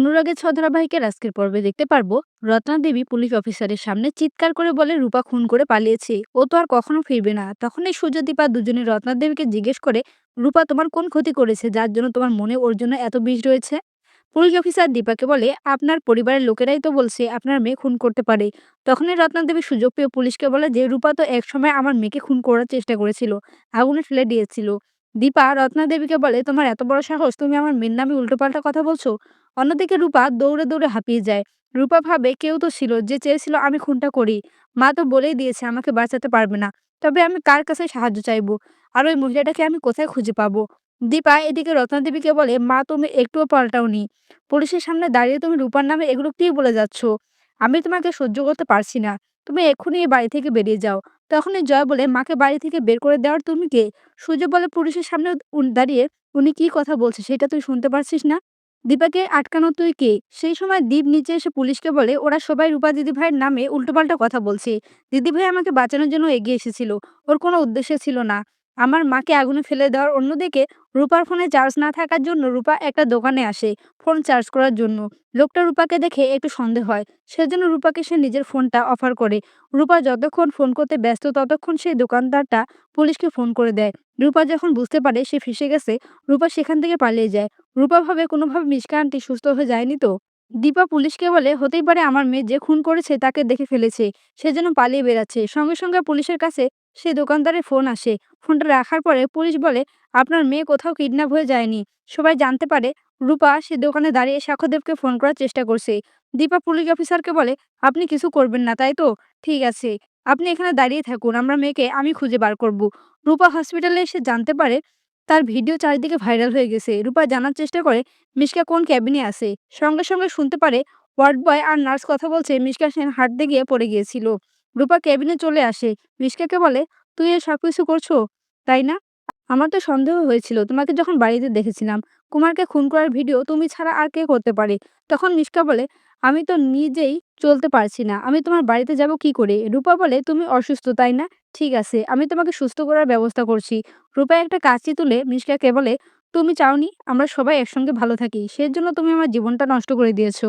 অনুরাগের ছ ধারাবাহিকের আজকের পর্বে দেখতে পারব, রত্না দেবী পুলিশ অফিসারের সামনে চিৎকার করে বলে রূপা খুন করে পালিয়েছে। ও তো আর কখনো ফিরবে না। তখনই সূর্যদীপা দুজনে রত্না দেবীকে জিজ্ঞেস করে, রূপা তোমার কোন ক্ষতি করেছে যার জন্য তোমার মনে ওর জন্য এত বিষ রয়েছে? পুলিশ অফিসার দীপাকে বলে, আপনার পরিবারের লোকেরাই তো বলছে আপনার মেয়ে খুন করতে পারে। তখনই রত্না দেবী সুযোগ পেয়ে পুলিশকে বলে যে, রূপা তো একসময় আমার মেয়েকে খুন করার চেষ্টা করেছিল, আগুনে ফেলে দিয়েছিল। দীপা রত্না দেবীকে বলে, তোমার এত বড় সাহস, তুমি আমার মেয়ের নামে উল্টোপাল্টা কথা বলছো? অন্যদিকে রূপা দৌড়ে দৌড়ে হাঁপিয়ে যায়। রূপা ভাবে কেউ তো ছিল, যে চেয়েছিল আমি খুনটা করি। মা তো বলেই দিয়েছে আমাকে বাঁচাতে পারবে না। তবে আমি কার কাছে সাহায্য চাইব? আর ওই মহিলাটাকে আমি কোথায় খুঁজে পাবো? দীপা এদিকে রত্নাদেবীকে বলে, মা, তুমি একটুও পাল্টাওনি। পুলিশের সামনে দাঁড়িয়ে তুমি রূপার নামে এগুলো কি বলে যাচ্ছ? আমি তোমাকে সহ্য করতে পারছি না। তুমি এক্ষুনি এই বাড়ি থেকে বেরিয়ে যাও। তখনই জয় বলে, মাকে বাড়ি থেকে বের করে দেওয়ার তুমি কে? সূর্য বলে, পুলিশের সামনে দাঁড়িয়ে উনি কি কথা বলছে সেটা তুই শুনতে পারছিস না? দীপাকে আটকানো তুই কে? সেই সময় দীপ নিচে এসে পুলিশকে বলে, ওরা সবাই রূপা দিদিভাইয়ের নামে উল্টোপাল্টা কথা বলছে। দিদিভাই আমাকে বাঁচানোর জন্য এগিয়ে এসেছিল। ওর কোনো উদ্দেশ্য ছিল না। আমার মাকে আগুনে ফেলে দেওয়ার অন্যদিকে রূপার ফোনে চার্জ না থাকার জন্য রূপা একটা দোকানে আসে ফোন চার্জ করার জন্য। লোকটা রূপাকে দেখে একটু সন্দেহ হয়। সেজন্য রূপাকে সে নিজের ফোনটা অফার করে। রূপা যতক্ষণ ফোন করতে ব্যস্ত, ততক্ষণ সেই দোকানদারটা পুলিশকে ফোন করে দেয়। রূপা যখন বুঝতে পারে সে ফেসে গেছে, রূপা সেখান থেকে পালিয়ে যায়। রূপা ভাবে কোনোভাবে মিশকা আন্টি সুস্থ হয়ে যায়নি তো? দীপা পুলিশকে বলে, হতেই পারে আমার মেয়ে যে খুন করেছে তাকে দেখে ফেলেছে, সে যেন পালিয়ে বেড়াচ্ছে। সঙ্গে সঙ্গে পুলিশের কাছে সেই দোকানদারের ফোন আসে। ফোনটা রাখার পরে পুলিশ বলে, আপনার মেয়ে কোথাও কিডন্যাপ হয়ে যায়নি। সবাই জানতে পারে রূপা সে দোকানে দাঁড়িয়ে সাক্ষ্যদেবকে ফোন করার চেষ্টা করছে। দীপা পুলিশ অফিসারকে বলে, আপনি কিছু করবেন না, তাই তো? ঠিক আছে। আপনি এখানে দাঁড়িয়ে থাকুন, আমরা মেয়েকে আমি খুঁজে বার করব। রূপা হসপিটালে এসে জানতে পারে তার ভিডিও চারিদিকে ভাইরাল হয়ে গেছে। রূপা জানার চেষ্টা করে, মিশকা কোন ক্যাবিনে আছে? সঙ্গে সঙ্গে শুনতে পারে, ওয়ার্ড বয় আর নার্স কথা বলছে, মিশকা সেন হাঁটতে গিয়ে পড়ে গিয়েছিল। রূপা ক্যাবিনে চলে আসে। মিশকাকে বলে, তুই এ সব কিছু করছ? তাই না? আমার তো সন্দেহ হয়েছিল, তোমাকে যখন বাড়িতে দেখেছিলাম। কুমারকে খুন করার ভিডিও তুমি ছাড়া আর কে করতে পারে? তখন মিশকা বলে, আমি তো নিজেই চলতে পারছি না। আমি তোমার বাড়িতে যাব কি করে? রূপা বলে, তুমি অসুস্থ, তাই না? ঠিক আছে, আমি তোমাকে সুস্থ করার ব্যবস্থা করছি। রূপা একটা কাঁচি তুলে মিশকাকে বলে, তুমি চাওনি, আমরা সবাই একসঙ্গে ভালো থাকি। সেজন্য তুমি আমার জীবনটা নষ্ট করে দিয়েছ।